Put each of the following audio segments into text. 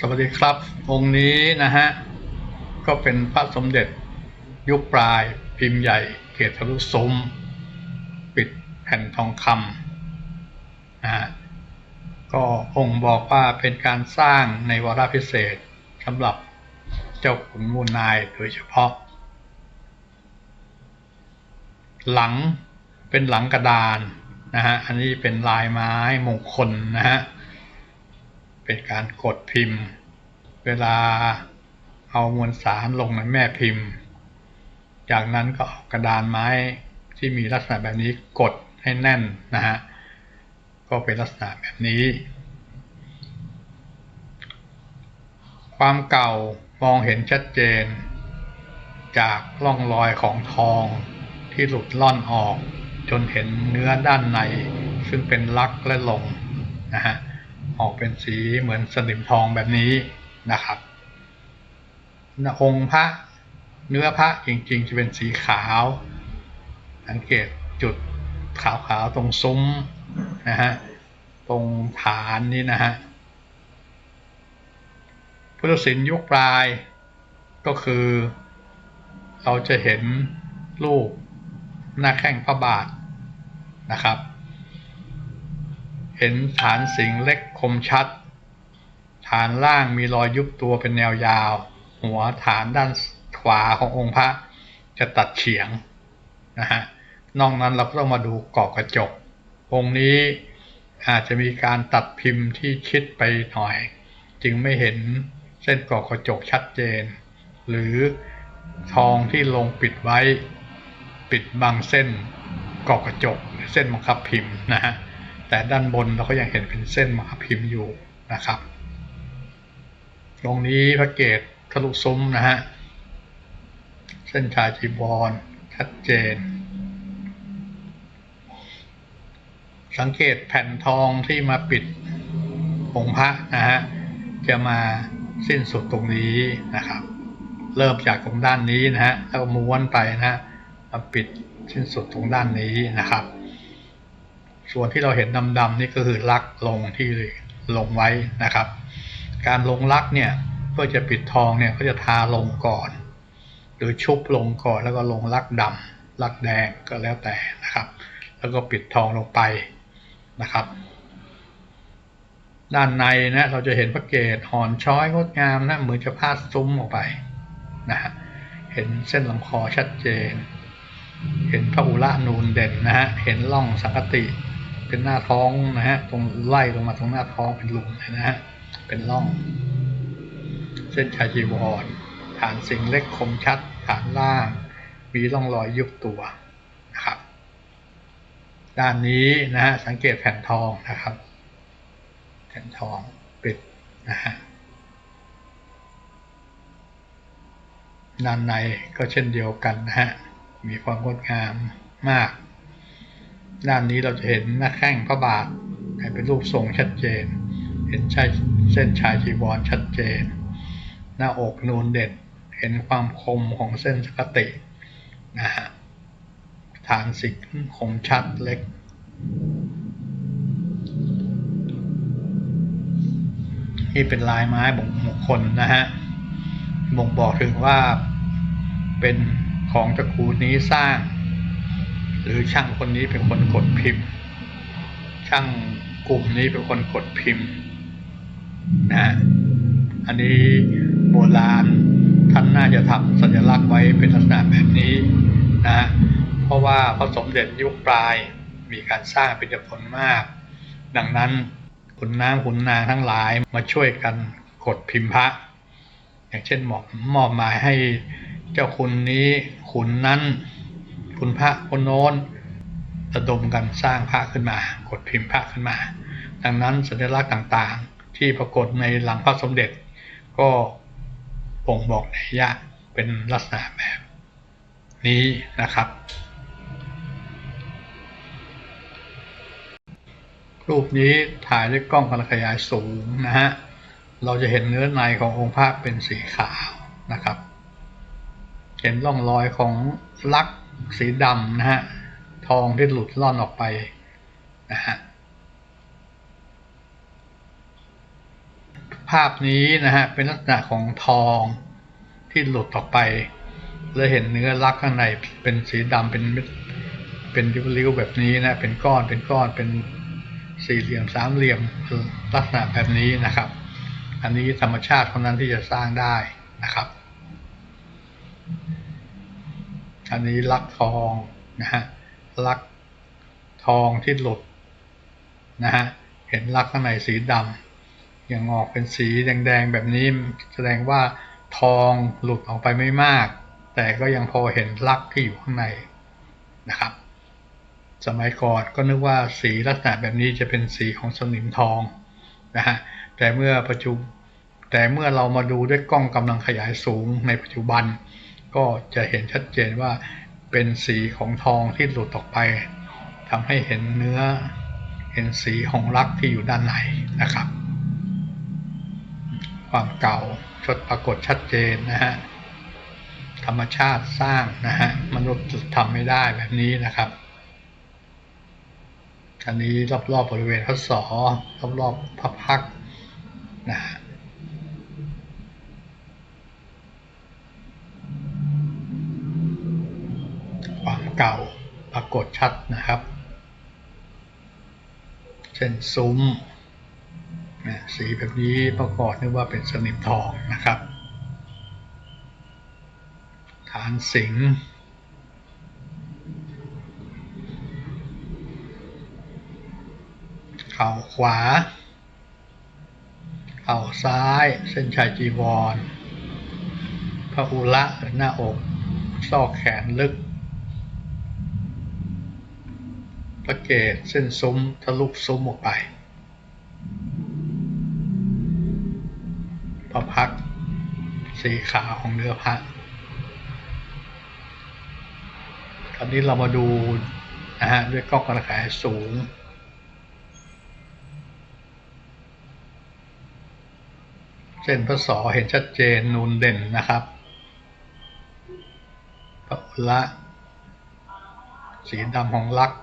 สวัสดีครับ องค์นี้นะฮะ ก็เป็นพระสมเด็จยุคปลายพิมพ์ใหญ่เกศทะลุซุ้มปิดแผ่นทองคำนะฮะก็องค์บอกว่าเป็นการสร้างในวาระพิเศษสำหรับเจ้าขุนมูลนายโดยเฉพาะ หลังเป็นหลังกระดานนะฮะ อันนี้เป็นลายไม้มงคลนะฮะ เป็นการกดพิมพ์ เวลาเอามวลสารลงในแม่พิมพ์ จากนั้นก็เอากระดานไม้ที่มีลักษณะแบบนี้กดให้แน่นนะฮะ ก็เป็นลักษณะแบบนี้ ความเก่ามองเห็นชัดเจน จากร่องรอยของทองที่หลุดล่อนออก จนเห็นเนื้อด้านใน ซึ่งเป็นลักและลงนะฮะ ออกเป็นสีเหมือนสนิมทองแบบนี้นะครับองค์พระเนื้อพระจริงๆ จะเป็นสีขาว สังเกตจุดขาวๆตรงซุ้มนะฮะตรงฐานนี้นะฮะพุทธศิลป์ยุคปลายก็คือ เราจะเห็นรูปหน้าแข้งพระบาทนะครับ เห็นฐานสิงเล็กคมชัด ฐานล่างมีรอยยุบตัวเป็นแนวยาว หัวฐานด้านขวาขององค์พระจะตัดเฉียงนะฮะนอกนั้นเราก็ต้องมาดูกรอบกระจก องค์นี้อาจจะมีการตัดพิมพ์ที่ชิดไปหน่อย จึงไม่เห็นเส้นกรอบกระจกชัดเจน หรือทองที่ลงปิดไว้ ปิดบังเส้นกรอบกระจกเส้นบังคับพิมพ์นะฮะ แต่ด้านบนเราก็ยังเห็นเป็นเส้นบังคับพิมพ์อยู่นะครับ ตรงนี้พระเกตทะลุซุ้มนะฮะ เส้นชายจีบอลชัดเจน สังเกตแผ่นทองที่มาปิดองค์พระนะฮะ จะมาสิ้นสุดตรงนี้นะครับ เริ่มจากตรงด้านนี้นะฮะ แล้วม้วนไปนะฮะมาปิดสิ้นสุดตรงด้านนี้นะครับ ส่วนที่เราเห็นดำๆนี่ก็คือลักลงที่ลงไว้นะครับ การลงลักเนี่ยเพื่อจะปิดทองเนี่ยก็จะทาลงก่อน หรือชุบลงก่อนแล้วก็ลงลักดำลักแดงก็แล้วแต่นะครับ แล้วก็ปิดทองลงไปนะครับ ด้านในนะเราจะเห็นพระเกศหอนช้อยงดงามนะเหมือนจะพาดซุ้มออกไปนะฮะเห็นเส้นลำคอชัดเจน เห็นพระอุระนูนเด่นนะฮะ เห็นร่องสังกติ เป็นหน้าท้องนะฮะตรงไล่ลงมาตรงหน้าท้องเป็นหลุมนะฮะเป็นร่อง เส้นชายจีวรฐานสิงเล็กคมชัด ฐานล่าง มีร่องรอยยุบตัวนะครับ ด้านนี้นะฮะสังเกตแผ่นทองนะครับ แผ่นทองปิดนะฮะด้านในก็เช่นเดียวกันนะฮะมีความงดงามมาก ด้านนี้เราจะเห็นหน้าแข้งพระบาทเป็นรูปทรงชัดเจน เห็นใช่เส้นชายจีวรชัดเจน หน้าอกนูนเด่นเห็นความคมของเส้นสกตินะฮะฐานสิงคมชัดเล็ก นี่เป็นลายไม้บ่งมงคลนะฮะบ่งบอกถึงว่าเป็นของตระกูลนี้สร้าง รือช่างคนนี้เป็นคนกดพิมพ์ ช่างกลุ่มนี้เป็นคนกดพิมพ์นะอันนี้โบราณท่านน่าจะทำสัญลักษณ์ไว้เป็นลักษณะแบบนี้นะเพราะว่าพระสมเด็จยุคปลายมีการสร้างเป็นจำนวนมาก ดังนั้นขุนนางขุนนางทั้งหลายมาช่วยกันกดพิมพ์พระ อย่างเช่นหมอบมอบหมายให้เจ้าคุณนี้ขุนนั้น คุณพระคนโน้นระดมกันสร้างพระขึ้นมา กดพิมพ์พระขึ้นมา ดังนั้นสัญลักษณ์ต่างๆ ที่ปรากฏในหลังพระสมเด็จ ก็บ่งบอกในยะเป็นลักษณะแบบนี้นะครับ รูปนี้ถ่ายด้วยกล้องขนาดขยายสูงนะฮะ เราจะเห็นเนื้อในขององค์พระเป็นสีขาวนะครับ เห็นร่องรอยของลัก สีดำนะฮะ ทองที่หลุดล่อนออกไปนะฮะภาพนี้นะฮะเป็นลักษณะของทองที่หลุดออกไปแล้วเห็นเนื้อลักข้างในเป็นสีดำเป็นเม็ดเป็นริ้วๆแบบนี้นะเป็นก้อนเป็นก้อนเป็นสี่เหลี่ยมสามเหลี่ยมลักษณะแบบนี้นะครับ อันนี้ธรรมชาติเท่านั้นที่จะสร้างได้นะครับ อันนี้ลักทองนะฮะลักทองที่หลุดนะฮะเห็นลักข้างในสีดำยังออกเป็นสีแดงๆแบบนี้แสดงว่าทองหลุดออกไปไม่มาก แต่ก็ยังพอเห็นลักที่อยู่ข้างในนะครับ สมัยก่อนก็นึกว่าสีลักษณะแบบนี้จะเป็นสีของสนิมทองนะฮะแต่เมื่อปัจจุแต่เมื่อเรามาดูด้วยกล้องกำลังขยายสูงในปัจจุบัน ก็จะเห็นชัดเจนว่าเป็นสีของทองที่หลุดออกไปทำให้เห็นเนื้อเห็นสีของลักที่อยู่ด้านในนะครับ ความเก่าชดปรากฏชัดเจนนะฮะธรรมชาติสร้างนะฮะมนุษย์ทำไม่ได้แบบนี้นะครับอันนี้รอบๆบริเวณพระสอรอบๆพระพักนะฮะความ เก่าปรากฏชัดนะครับ เช่นซุ้มนะสีแบบนี้ประกอบนึกว่าเป็นสนิมทองนะครับ ฐานสิงห์เข่าขวา เข่าซ้ายเส้นชายจีวรพระอุระหรือหน้าอก ซอกแขนลึก พ ระเกศเส้นซุ้มทะลุซุ้มออกไปพระพักสีขาวของเนื้อพระตอนนี้เรามาดูนะฮะด้วยกล้องกระแสสูง เส้นพระสอเห็นชัดเจนนูนเด่นนะครับพระอุระสีดำของลักษ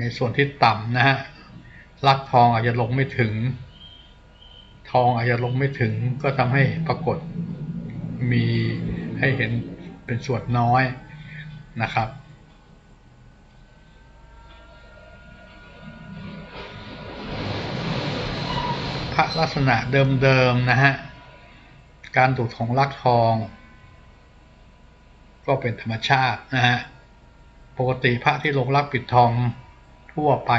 ในส่วนที่ต่ำนะฮะลักทองอาจจะลงไม่ถึง ทองอาจจะลงไม่ถึงก็ทำให้ปรากฏมีให้เห็นเป็นส่วนน้อยนะครับพระลักษณะเดิมๆนะฮะ การดูดของลักทอง ก็เป็นธรรมชาตินะฮะ ปกติพระที่ลงรักปิดทอง ทั่วไป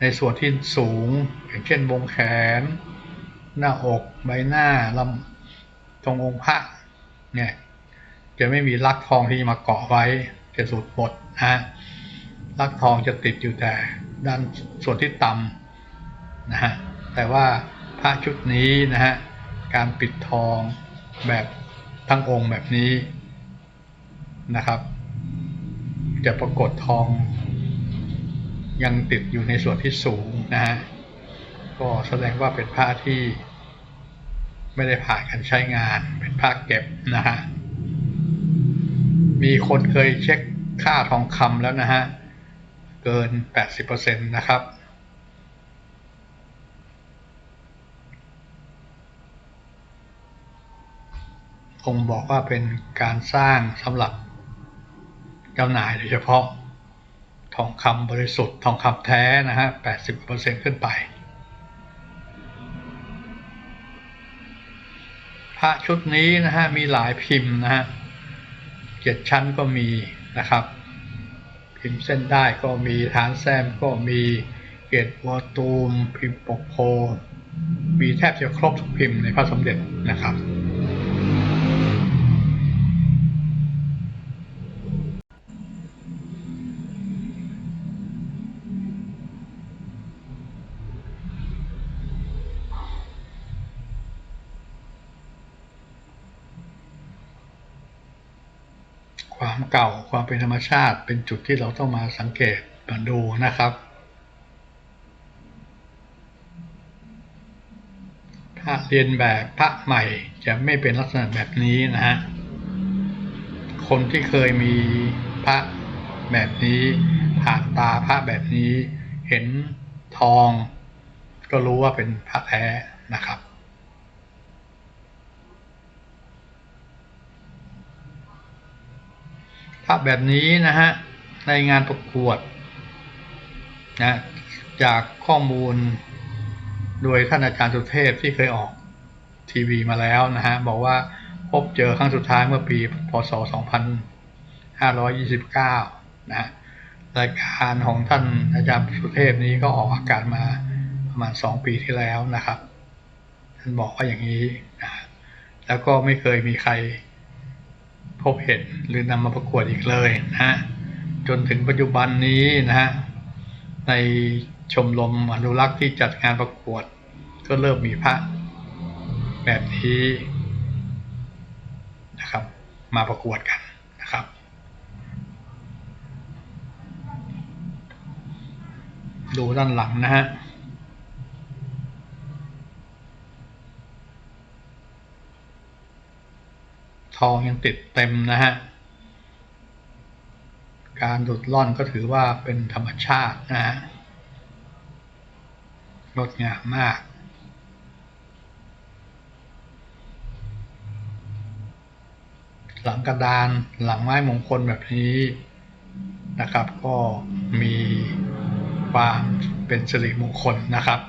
ในส่วนที่สูง อย่างเช่นวงแขน หน้าอกใบหน้าลำตรงองค์พระเนี่ยจะไม่มีลักทองที่มาเกาะไว้จะสุดหมดนะฮะลักทองจะติดอยู่แต่ด้านส่วนที่ต่ำนะฮะแต่ว่าพระชุดนี้นะฮะการปิดทองแบบทั้งองค์แบบนี้นะครับ จะปรากฏทอง ยังติดอยู่ในส่วนที่สูงนะฮะก็แสดงว่าเป็นผ้าที่ไม่ได้ผ่านการใช้งานเป็นผ้าเก็บนะฮะมีคนเคยเช็คค่าทองคำแล้วนะฮะ เกิน 80%นะครับ คงบอกว่าเป็นการสร้างสำหรับจำหน่ายโดยเฉพาะ ทองคำบริสุทธิ์ ทองคำแท้นะฮะ 80%ขึ้นไป พระชุดนี้นะฮะ มีหลายพิมพ์นะฮะเจ็ดชั้นก็มีนะครับ พิมพ์เส้นได้ก็มีฐานแซมก็มีเกตวัวตูม พิมพ์ปกโพมีแทบจะครบทุกพิมพ์ในพระสมเด็จนะครับ เก่าความเป็นธรรมชาติ เป็นจุดที่เราต้องมาสังเกตมาดูนะครับ ถ้าเรียนแบบพระใหม่จะไม่เป็นลักษณะแบบนี้นะฮะคนที่เคยมีพระแบบนี้ผ่านตาพระแบบนี้ เห็นทอง ก็รู้ว่าเป็นพระแท้นะครับ ภาพแบบนี้นะฮะในงานประกวดนะจากข้อมูลโดยท่านอาจารย์สุเทพที่เคยออกทีวีมาแล้วนะฮะบอกว่าพบเจอครั้งสุดท้ายเมื่อปีพศ 2529 นะรายการของท่านอาจารย์สุเทพนี้ก็ออกอากาศมาประมาณ 2 ปีที่แล้วนะครับ ท่านบอกว่าอย่างนี้นะแล้วก็ไม่เคยมีใคร พบเห็นหรือนำมาประกวดอีกเลยนะฮะจนถึงปัจจุบันนี้นะฮะในชมรมอนุรักษ์ที่จัดงานประกวด ก็เริ่มมีพระแบบนี้นะครับ มาประกวดกันนะครับ ดูด้านหลังนะฮะ ทองยังติดเต็มนะฮะ การดุดล่อนก็ถือว่าเป็นธรรมชาตินะฮะงดงามมาก หลังกระดานหลังไม้มงคลแบบนี้นะครับ ก็มีความเป็นสิริมงคลนะครับ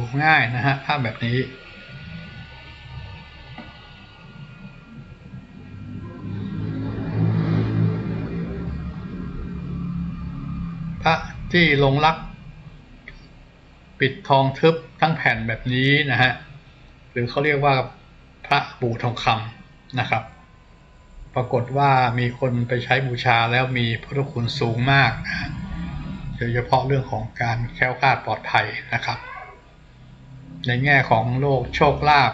ดูง่ายนะฮะภาพแบบนี้ พระที่ลงรัก ปิดทองทึบทั้งแผ่นแบบนี้นะฮะ หรือเขาเรียกว่าพระบูทองคำนะครับ ปรากฏว่ามีคนไปใช้บูชาแล้วมีพุทธคุณสูงมากนะฮะโดยเฉพาะเรื่องของการแคล้วคลาดปลอดภัยนะครับ ในแง่ของโลกโชคลาภ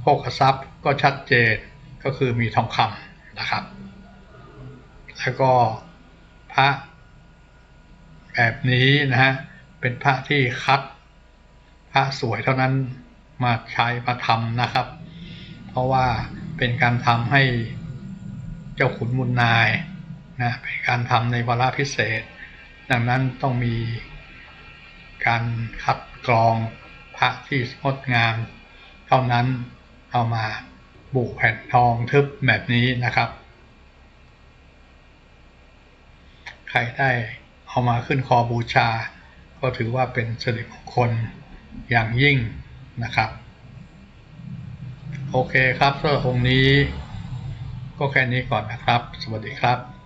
โภคทรัพย์ก็ชัดเจนก็คือมีทองคำนะครับ แล้วก็พระแบบนี้นะฮะเป็นพระที่คัดพระสวยเท่านั้นมาใช้มาทำนะครับ เพราะว่าเป็นการทำให้เจ้าขุนมูลนายนะเป็นการทำในวาระพิเศษ ดังนั้นต้องมีการคัดกรอง พระที่งดงาม เท่านั้นเอามาบุกแผ่นทองทึบแบบนี้นะครับ ใครได้เอามาขึ้นคอบูชา ก็ถือว่าเป็นสิริมงคลอย่างยิ่งนะครับ โอเคครับสำหรับองค์นี้ ก็แค่นี้ก่อนนะครับ สวัสดีครับ